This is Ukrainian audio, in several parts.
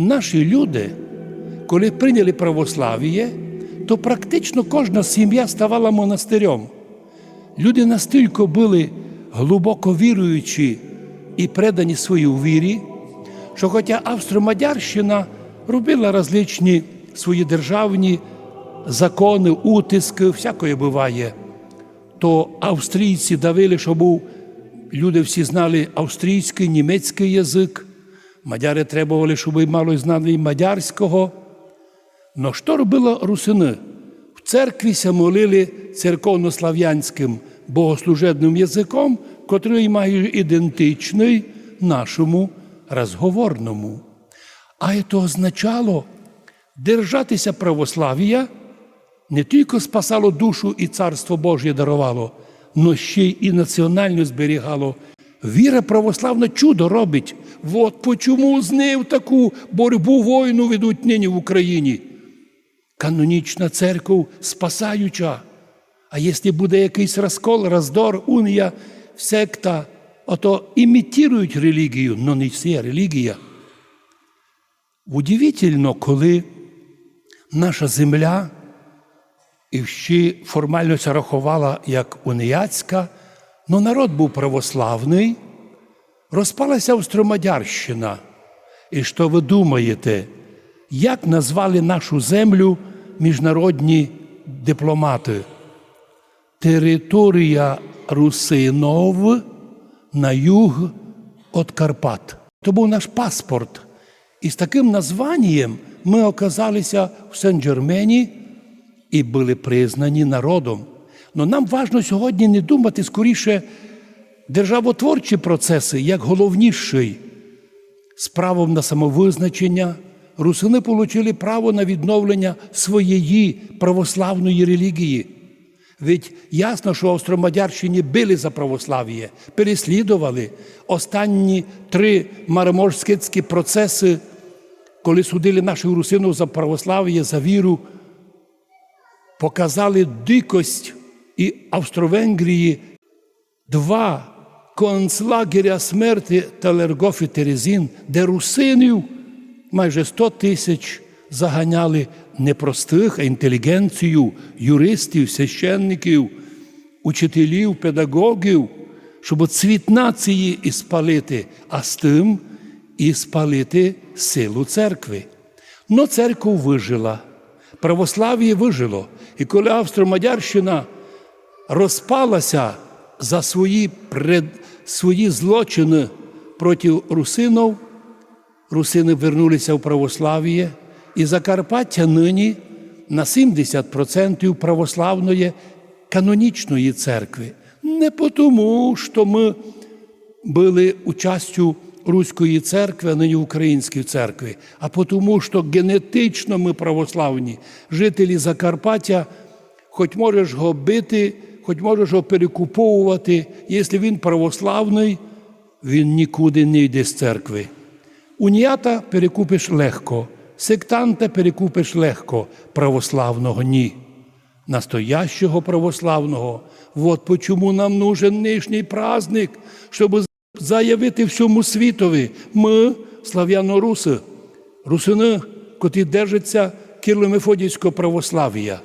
Наші люди, коли прийняли православ'я, то практично кожна сім'я ставала монастирем. Люди настільки були глибоко віруючі і предані своїй вірі, що хоча Австро-Мадярщина робила различні свої державні закони, утиски, всякое буває, то австрійці давили, що був, люди всі знали австрійський, німецький язик, мадяри требували, щоб мало знали і мадярського. Но що робили русини? В церкві ся молили церковнослав'янським богослужебним язиком, котрий має ідентичний нашому розговорному. А це означало держатися православ'я не тільки спасало душу і царство Божє дарувало, но ще й і національно зберігало. Віра православна чудо робить. От почому з нею таку боротьбу війну ведуть нині в Україні. Канонічна церква спасаюча. А якщо буде якийсь розкол, роздор, унія, секта, ото імітують релігію, але не всі релігія. Удивительно, коли наша земля і ще формально рахувала як уніяцька, але народ був православний, розпалася Австромадярщина. І що ви думаєте, як назвали нашу землю міжнародні дипломати? Територія русинов на юг від Карпат. То був наш паспорт. І з таким названням ми оказалися в Сен-Джермені і були признані народом. Но нам важно сьогодні не думати скоріше державотворчі процеси як головніший. З правом на самовизначення русини отримали право на відновлення своєї православної релігії. Ведь ясно, що Австромадярщині били за православ'я, переслідували останні три мараморські процеси, коли судили наших русинів за православ'я, за віру, показали дикость і Австро-Венгрії два концлагеря смерті Талергоф і Терезін, де русинів майже 100 тисяч заганяли не простих, а інтелігенцію, юристів, священників, учителів, педагогів, щоб цвіт нації і спалити, а з тим і спалити силу церкви. Но церква вижила, православ'я вижило. І коли Австро-Мадярщина розпалася за свої, пред, свої злочини проти русинов, русини вернулися в православ'я, і Закарпаття нині на 70% православної канонічної церкви. Не тому, що ми були участю Руської церкви, а нині Української церкви, а тому, що генетично ми православні, жителі Закарпаття, хоч можеш його бити, хоч можеш його перекуповувати, якщо він православний, він нікуди не йде з церкви. Уніята перекупиш легко, сектанта перекупиш легко, православного ні. Настоящого православного. От почому нам нужен нижній праздник, щоб заявити всьому світові. Ми, слав'яно-руси, русини, котрі держаться кирло-мефодійського православ'я.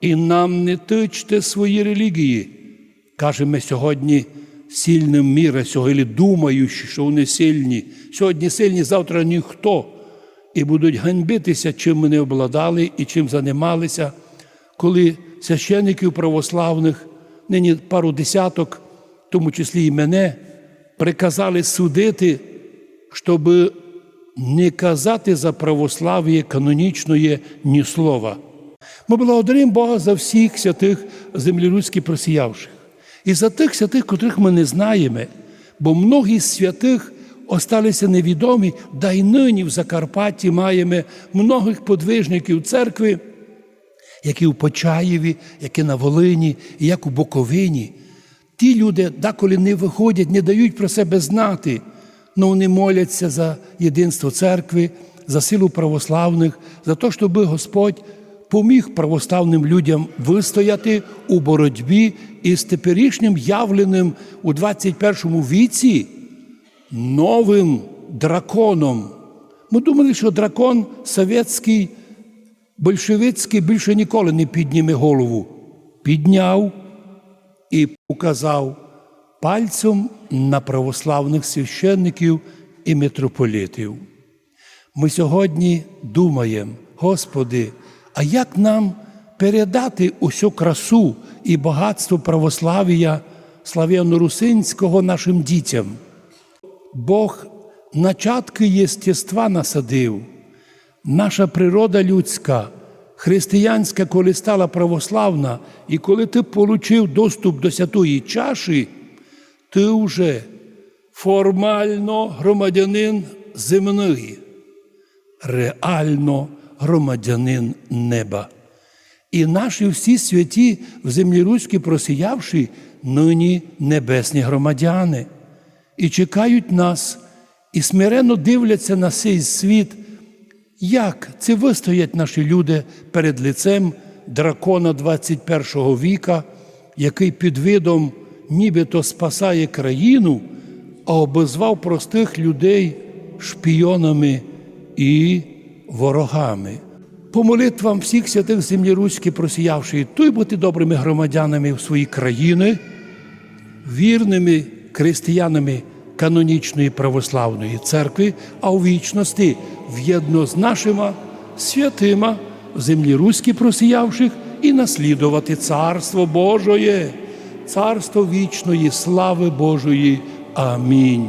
І нам не тичте свої релігії. Кажемо сьогодні сильним міра, сьогодні думаючи, що вони сильні. Сьогодні сильні, завтра ніхто. І будуть ганьбитися, чим ми не обладали і чим займалися, коли священиків православних, нині пару десяток, в тому числі і мене, приказали судити, щоб не казати за православ'я канонічної ні слова. Ми благодаримо Бога за всіх святих землелюдських просіявших. І за тих святих, котрих ми не знаємо, бо многі з святих осталися невідомі, да й нині в Закарпатті маємо многих подвижників церкви, які в Почаєві, які на Волині, як у Боковині. Ті люди деколи не виходять, не дають про себе знати, але вони моляться за єдинство церкви, за силу православних, за те, щоб Господь поміг православним людям вистояти у боротьбі із теперішнім явленим у 21 віці новим драконом, Ми думали, що дракон совєтський, большевицький більше ніколи не підніме голову. Підняв і указав пальцем на православних священників і митрополитів. Ми сьогодні думаємо, Господи, а як нам передати усю красу і багатство православ'я славяно-русинського нашим дітям? Бог начатки єстєства насадив. Наша природа людська, християнська, коли стала православна, і коли ти отримав доступ до святої чаші, ти вже формально громадянин земний, реально громадянин неба. І наші всі святі в землі руській просіявши, нині небесні громадяни, і чекають нас, і смиренно дивляться на цей світ, як це вистоять наші люди перед лицем дракона 21 віка, який під видом нібито спасає країну, а обозвав простих людей шпійонами і ворогами. По молитвам всіх святих землі Руські просіявши, той бути добрими громадянами в своїй країни, вірними християнами канонічної православної церкви, а у вічності в'єдно з нашими святима землі Руські просіявших і наслідувати Царство Божоє, Царство вічної слави Божої. Амінь.